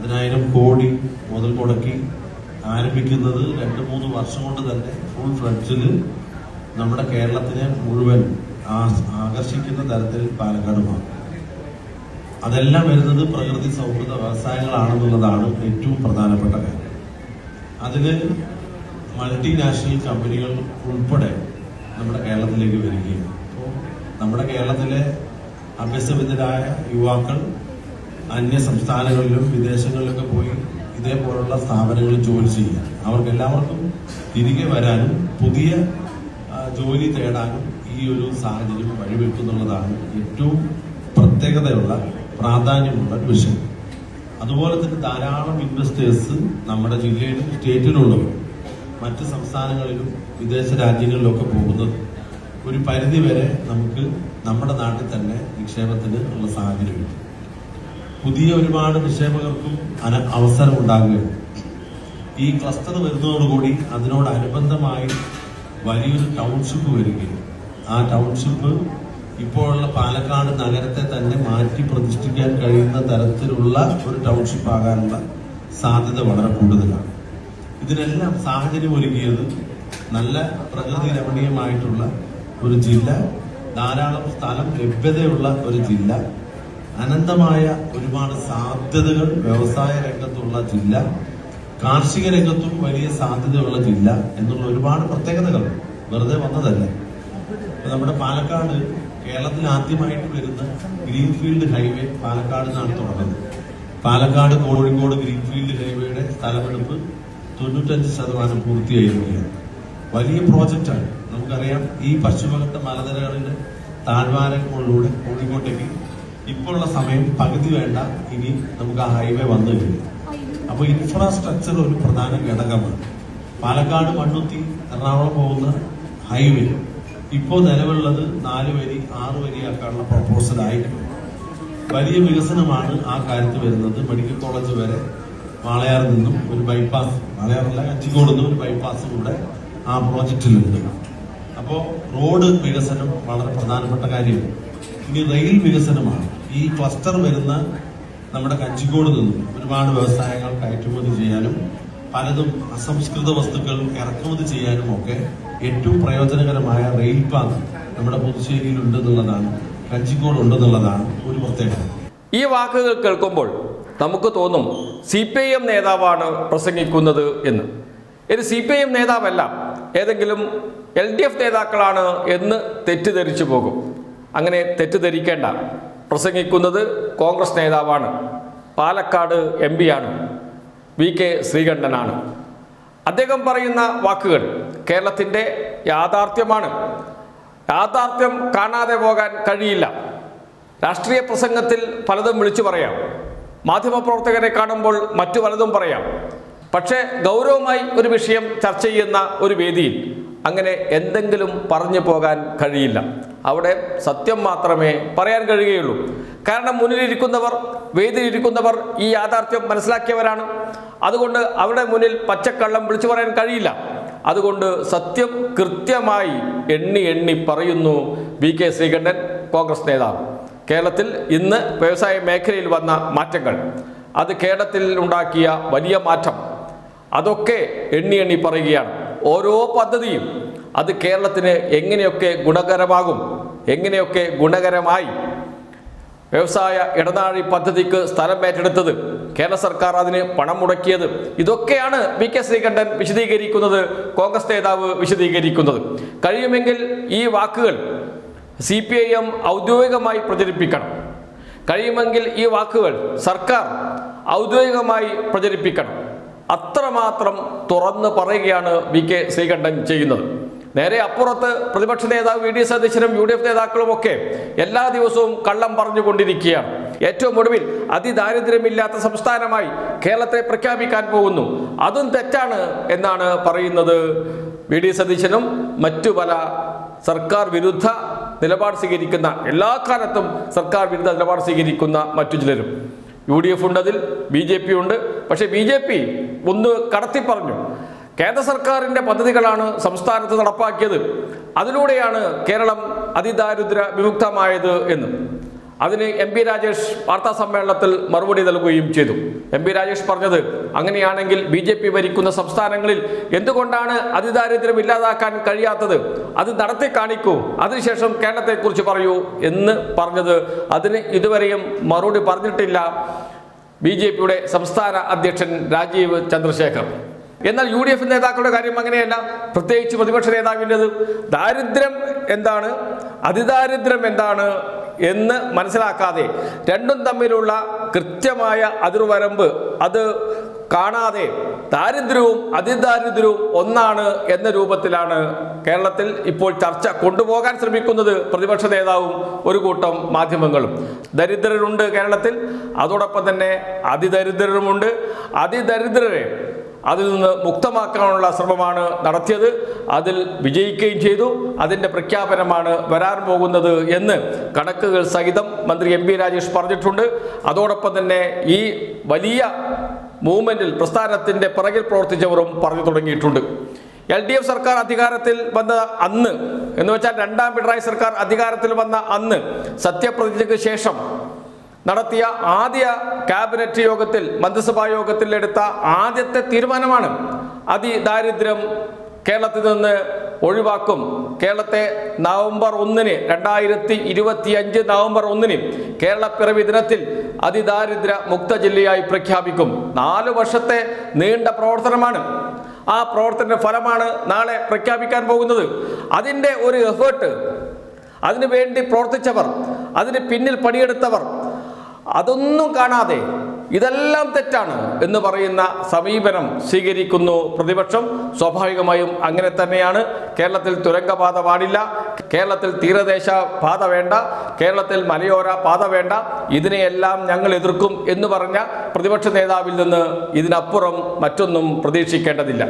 പതിനായിരം കോടി മുതൽ മുടക്കി ആരംഭിക്കുന്നത് രണ്ട് മൂന്ന് വർഷം കൊണ്ട് തന്നെ ഫുൾ ഫ്ലഡ്ജിൽ നമ്മുടെ കേരളത്തിനെ മുഴുവൻ ആകർഷിക്കുന്ന തരത്തിൽ പാലക്കാട് മാറും അതെല്ലാം വരുന്നത് പ്രകൃതി സൗഹൃദ വ്യവസായങ്ങളാണെന്നുള്ളതാണ് ഏറ്റവും പ്രധാനപ്പെട്ട കാര്യം. അതിൽ മൾട്ടിനാഷണൽ കമ്പനികൾ ഉൾപ്പെടെ നമ്മുടെ കേരളത്തിലേക്ക് വരികയാണ്. അപ്പോൾ നമ്മുടെ കേരളത്തിലെ അഭ്യസവിധരായ യുവാക്കൾ അന്യ സംസ്ഥാനങ്ങളിലും വിദേശങ്ങളിലൊക്കെ പോയി ഇതേപോലുള്ള സ്ഥാപനങ്ങളിൽ ജോലി ചെയ്യാൻ അവർക്ക് എല്ലാവർക്കും തിരികെ വരാനും പുതിയ ജോലി തേടാനും ഈ ഒരു സാഹചര്യം വഴിവെക്കുന്നുള്ളതാണ് ഏറ്റവും പ്രത്യേകതയുള്ള പ്രാധാന്യമുള്ള ഒരു വിഷയം. അതുപോലെ തന്നെ ധാരാളം ഇൻവെസ്റ്റേഴ്സ് നമ്മുടെ ജില്ലയിലും സ്റ്റേറ്റിലുള്ളവർ മറ്റ് സംസ്ഥാനങ്ങളിലും വിദേശ രാജ്യങ്ങളിലൊക്കെ പോകുന്നത് ഒരു പരിധി വരെ നമുക്ക് നമ്മുടെ നാട്ടിൽ തന്നെ നിക്ഷേപത്തിന് ഉള്ള സാഹചര്യമുണ്ട്. പുതിയ ഒരുപാട് നിക്ഷേപകർക്കും അവസരം ഉണ്ടാകുകയാണ്. ഈ ക്ലസ്റ്റർ വരുന്നതോടുകൂടി അതിനോടനുബന്ധമായി വലിയൊരു ടൗൺഷിപ്പ് വരികയും ആ ടൗൺഷിപ്പ് ഇപ്പോഴുള്ള പാലക്കാട് നഗരത്തെ തന്നെ മാറ്റി പ്രതിഷ്ഠിക്കാൻ കഴിയുന്ന തരത്തിലുള്ള ഒരു ടൗൺഷിപ്പ് ആകാനുള്ള സാധ്യത വളരെ കൂടുതലാണ്. ഇതിനെല്ലാം സാഹചര്യം ഒരുക്കിയത് നല്ല പ്രകൃതി രമണീയമായിട്ടുള്ള ഒരു ജില്ല ധാരാളം സ്ഥലം ലഭ്യതയുള്ള ഒരു ജില്ല അനന്തമായ ഒരുപാട് സാധ്യതകൾ വ്യവസായ രംഗത്തുള്ള ജില്ല കാർഷിക രംഗത്തും വലിയ സാധ്യതയുള്ള ജില്ല എന്നുള്ള ഒരുപാട് പ്രത്യേകതകൾ വെറുതെ വന്നതല്ല? നമ്മുടെ പാലക്കാട് കേരളത്തിൽ ആദ്യമായിട്ട് വരുന്ന ഗ്രീൻഫീൽഡ് ഹൈവേ പാലക്കാട് നിന്നാണ് തുടങ്ങുന്നത്. പാലക്കാട് കോഴിക്കോട് ഗ്രീൻഫീൽഡ് ഹൈവേയുടെ സ്ഥലമെടുപ്പ് തൊണ്ണൂറ്റഞ്ച് ശതമാനം പൂർത്തിയായിരിക്കുകയാണ്. വലിയ പ്രോജക്റ്റാണ്. നമുക്കറിയാം ഈ പശ്ചിമഘട്ട മലനിരകളിലെ താഴ്വാരങ്ങളിലൂടെ കോഴിക്കോട്ടേക്ക് ഇപ്പോഴുള്ള സമയം പകുതി വേണ്ട. ഇനി നമുക്ക് ആ ഹൈവേ വന്നു കഴിഞ്ഞു. അപ്പോൾ ഇൻഫ്രാസ്ട്രക്ചർ ഒരു പ്രധാന ഘടകമാണ്. പാലക്കാട് മണ്ണുത്തി എറണാകുളം പോകുന്ന ഹൈവേ ഇപ്പോൾ നിലവിലുള്ളത് നാല് വരി ആറ് വരിയാക്കാനുള്ള പ്രപ്പോസൽ ആയിട്ടുണ്ട്. വലിയ വികസനമാണ് ആ കാര്യത്തിൽ വരുന്നത്. മെഡിക്കൽ കോളേജ് വരെ വാളയാറിൽ നിന്നും ഒരു ബൈപ്പാസ് വാളയാറല്ല കച്ചിക്കോട് നിന്നും ഒരു ബൈപ്പാസ് കൂടെ ആ പ്രോജക്റ്റിലുണ്ട് അപ്പോൾ റോഡ് വികസനം വളരെ പ്രധാനപ്പെട്ട കാര്യമാണ്. ഇനി റെയിൽ വികസനമാണ്. ഈ ക്ലസ്റ്റർ വരുന്ന നമ്മുടെ കഞ്ചിക്കോട് നിന്നും ഒരുപാട് വ്യവസായങ്ങൾ കയറ്റുമതി ചെയ്യാനും പലതും അസംസ്കൃത വസ്തുക്കൾ ഇറക്കുമതി ചെയ്യാനും ഒക്കെ ഏറ്റവും പ്രയോജനകരമായ റെയിൽ പാത്ത് നമ്മുടെ പുതുശ്ശേരിയിൽ ഉണ്ടെന്നുള്ളതാണ് കഞ്ചിക്കോട് ഉണ്ടെന്നുള്ളതാണ് ഒരു പ്രത്യേകത. ഈ വാക്കുകൾ കേൾക്കുമ്പോൾ നമുക്ക് തോന്നും സി പി ഐ എം നേതാവാണ് പ്രസംഗിക്കുന്നത് എന്ന്. ഇത് സി പി ഐ എം നേതാവല്ല. ഏതെങ്കിലും എൽ ഡി എഫ് നേതാക്കളാണ് എന്ന് തെറ്റിദ്ധരിച്ചു പോകും. അങ്ങനെ തെറ്റിദ്ധരിക്കേണ്ട. പ്രസംഗിക്കുന്നത് കോൺഗ്രസ് നേതാവാണ്. പാലക്കാട് എം പിയാണ് വി കെ ശ്രീകണ്ഠനാണ്. അദ്ദേഹം പറയുന്ന വാക്കുകൾ കേരളത്തിന്റെ യാഥാർത്ഥ്യമാണ്. യാഥാർത്ഥ്യം കാണാതെ പോകാൻ കഴിയില്ല. രാഷ്ട്രീയ പ്രസംഗത്തിൽ പലതും വിളിച്ചു പറയാം. മാധ്യമപ്രവർത്തകരെ കാണുമ്പോൾ മറ്റു പലതും പറയാം. പക്ഷേ ഗൗരവമായി ഒരു വിഷയം ചർച്ച ചെയ്യുന്ന ഒരു വേദിയിൽ അങ്ങനെ എന്തെങ്കിലും പറഞ്ഞു പോകാൻ കഴിയില്ല. അവിടെ സത്യം മാത്രമേ പറയാൻ കഴിയുകയുള്ളൂ. കാരണം മുന്നിലിരിക്കുന്നവർ വേദിയിലിരിക്കുന്നവർ ഈ യാഥാർത്ഥ്യം മനസ്സിലാക്കിയവരാണ്. അതുകൊണ്ട് അവരുടെ മുന്നിൽ പച്ചക്കള്ളം വിളിച്ചു പറയാൻ കഴിയില്ല. അതുകൊണ്ട് സത്യം കൃത്യമായി എണ്ണി എണ്ണി പറയുന്നു വി കെ ശ്രീകണ്ഠൻ കോൺഗ്രസ് നേതാവ്. കേരളത്തിൽ ഇന്ന് വ്യവസായ മേഖലയിൽ വന്ന മാറ്റങ്ങൾ. അത് കേരളത്തിൽ ഉണ്ടാക്കിയ വലിയ മാറ്റം. അതൊക്കെ എണ്ണി എണ്ണി പറയുകയാണ്. ഓരോ പദ്ധതിയും അത് കേരളത്തിന് എങ്ങനെയൊക്കെ ഗുണകരമാകും എങ്ങനെയൊക്കെ ഗുണകരമായി വ്യവസായ ഇടനാഴി പദ്ധതിക്ക് സ്ഥലം ഏറ്റെടുത്തത് കേരള സർക്കാർ അതിന് പണം മുടക്കിയത് ഇതൊക്കെയാണ് വി കെ ശ്രീകണ്ഠൻ വിശദീകരിക്കുന്നത് കോൺഗ്രസ് നേതാവ് വിശദീകരിക്കുന്നത്. കഴിയുമെങ്കിൽ ഈ വാക്കുകൾ സി പി ഐ എം ഔദ്യോഗികമായി പ്രചരിപ്പിക്കണം. കഴിയുമെങ്കിൽ ഈ വാക്കുകൾ സർക്കാർ ഔദ്യോഗികമായി പ്രചരിപ്പിക്കണം. അത്രമാത്രം തുറന്ന് പറയുകയാണ് വി കെ ശ്രീകണ്ഠൻ ചെയ്യുന്നത്. നേരെ അപ്പുറത്ത് പ്രതിപക്ഷ നേതാവ് വി ഡി സതീശനും യു ഡി എഫ് നേതാക്കളും ഒക്കെ എല്ലാ ദിവസവും കള്ളം പറഞ്ഞുകൊണ്ടിരിക്കുകയാണ്. ഏറ്റവും ഒടുവിൽ അതിദാരിദ്ര്യമില്ലാത്ത സംസ്ഥാനമായി കേരളത്തെ പ്രഖ്യാപിക്കാൻ പോകുന്നു. അതും തെറ്റാണ് എന്നാണ് പറയുന്നത് വി ഡി സതീശനും മറ്റു പല സർക്കാർ വിരുദ്ധ നിലപാട് സ്വീകരിക്കുന്ന എല്ലാ കാലത്തും സർക്കാർ വിരുദ്ധ നിലപാട് സ്വീകരിക്കുന്ന മറ്റു ചിലരും. യു ഡി എഫ് ഉണ്ട് അതിൽ ബി ജെ പി ഉണ്ട്. പക്ഷേ ബി ജെ പി ഒന്ന് കടത്തി പറഞ്ഞു. കേന്ദ്ര സർക്കാരിന്റെ പദ്ധതികളാണ് സംസ്ഥാനത്ത് നടപ്പാക്കിയത്. അതിലൂടെയാണ് കേരളം അതിദാരിദ്ര്യ വിമുക്തമായത് എന്ന്. അതിന് എം പി രാജേഷ് വാർത്താ സമ്മേളനത്തിൽ മറുപടി നൽകുകയും ചെയ്തു. എം പി രാജേഷ് പറഞ്ഞത് അങ്ങനെയാണെങ്കിൽ ബി ജെ പി ഭരിക്കുന്ന സംസ്ഥാനങ്ങളിൽ എന്തുകൊണ്ടാണ് അതിദാരിദ്ര്യം ഇല്ലാതാക്കാൻ കഴിയാത്തത്? അത് നടത്തി കാണിക്കൂ. അതിനുശേഷം കേരളത്തെക്കുറിച്ച് പറയൂ എന്ന് പറഞ്ഞത് അതിന് ഇതുവരെയും മറുപടി പറഞ്ഞിട്ടില്ല ബി ജെ പിയുടെ സംസ്ഥാന അധ്യക്ഷൻ രാജീവ് ചന്ദ്രശേഖർ. എന്നാൽ യു ഡി എഫ് നേതാക്കളുടെ കാര്യം അങ്ങനെയല്ല. പ്രത്യേകിച്ച് പ്രതിപക്ഷ നേതാവിന്റെത് ദാരിദ്ര്യം എന്താണ്? അതിദാരിദ്ര്യം എന്താണ് എന്ന് മനസ്സിലാക്കാതെ രണ്ടും തമ്മിലുള്ള കൃത്യമായ അതിർവരമ്പ് അത് കാണാതെ ദാരിദ്ര്യവും അതിദാരിദ്ര്യവും ഒന്നാണ് എന്ന രൂപത്തിലാണ് കേരളത്തിൽ ഇപ്പോൾ ചർച്ച കൊണ്ടുപോകാൻ ശ്രമിക്കുന്നത് പ്രതിപക്ഷ നേതാവും ഒരു കൂട്ടം മാധ്യമങ്ങളും. ദരിദ്രരുണ്ട് കേരളത്തിൽ അതോടൊപ്പം തന്നെ അതിദരിദ്രരുമുണ്ട്. അതിദരിദ്രരെ അതിൽ നിന്ന് മുക്തമാക്കാനുള്ള ശ്രമമാണ് നടത്തിയത്. അതിൽ വിജയിക്കുകയും ചെയ്തു. അതിന്റെ പ്രഖ്യാപനമാണ് വരാൻ പോകുന്നത് എന്ന് കണക്കുകൾ സഹിതം മന്ത്രി എം രാജേഷ് പറഞ്ഞിട്ടുണ്ട്. അതോടൊപ്പം തന്നെ ഈ വലിയ മൂവ്മെന്റിൽ പ്രസ്ഥാനത്തിന്റെ പിറകിൽ പ്രവർത്തിച്ചവരും പറഞ്ഞു തുടങ്ങിയിട്ടുണ്ട്. എൽ ഡി എഫ് സർക്കാർ അധികാരത്തിൽ വന്ന അന്ന് എന്ന് വെച്ചാൽ രണ്ടാം പിണറായി സർക്കാർ അധികാരത്തിൽ വന്ന അന്ന് സത്യപ്രതിജ്ഞയ്ക്ക് ശേഷം നടത്തിയ ആദ്യ ക്യാബിനറ്റ് യോഗത്തിൽ മന്ത്രിസഭാ യോഗത്തിൽ എടുത്ത ആദ്യത്തെ തീരുമാനമാണ് അതിദാരിദ്ര്യം കേരളത്തിൽ നിന്ന് ഒഴിവാക്കും. കേരളത്തെ നവംബർ ഒന്നിന് രണ്ടായിരത്തി ഇരുപത്തി അഞ്ച് നവംബർ ഒന്നിന് കേരളപ്പിറവി ദിനത്തിൽ അതിദാരിദ്ര്യ മുക്ത ജില്ലയായി പ്രഖ്യാപിക്കും. നാല് വർഷത്തെ നീണ്ട പ്രവർത്തനമാണ്. ആ പ്രവർത്തന ഫലമാണ് നാളെ പ്രഖ്യാപിക്കാൻ പോകുന്നത്. അതിന്റെ ഒരു എഫേർട്ട് അതിനു വേണ്ടി പ്രവർത്തിച്ചവർ അതിന് പിന്നിൽ പണിയെടുത്തവർ അതൊന്നും കാണാതെ ഇതെല്ലാം തെറ്റാണ് എന്ന് പറയുന്ന സമീപനം സ്വീകരിക്കുന്നു പ്രതിപക്ഷം. സ്വാഭാവികമായും അങ്ങനെ തന്നെയാണ്. കേരളത്തിൽ തുരങ്കപാത പാടില്ല. കേരളത്തിൽ തീരദേശ പാത വേണ്ട കേരളത്തിൽ മലയോര പാത വേണ്ട ഇതിനെയെല്ലാം ഞങ്ങൾ എതിർക്കും എന്ന് പറഞ്ഞ പ്രതിപക്ഷ നേതാവിൽ നിന്ന് ഇതിനപ്പുറം മറ്റൊന്നും പ്രതീക്ഷിക്കേണ്ടതില്ല.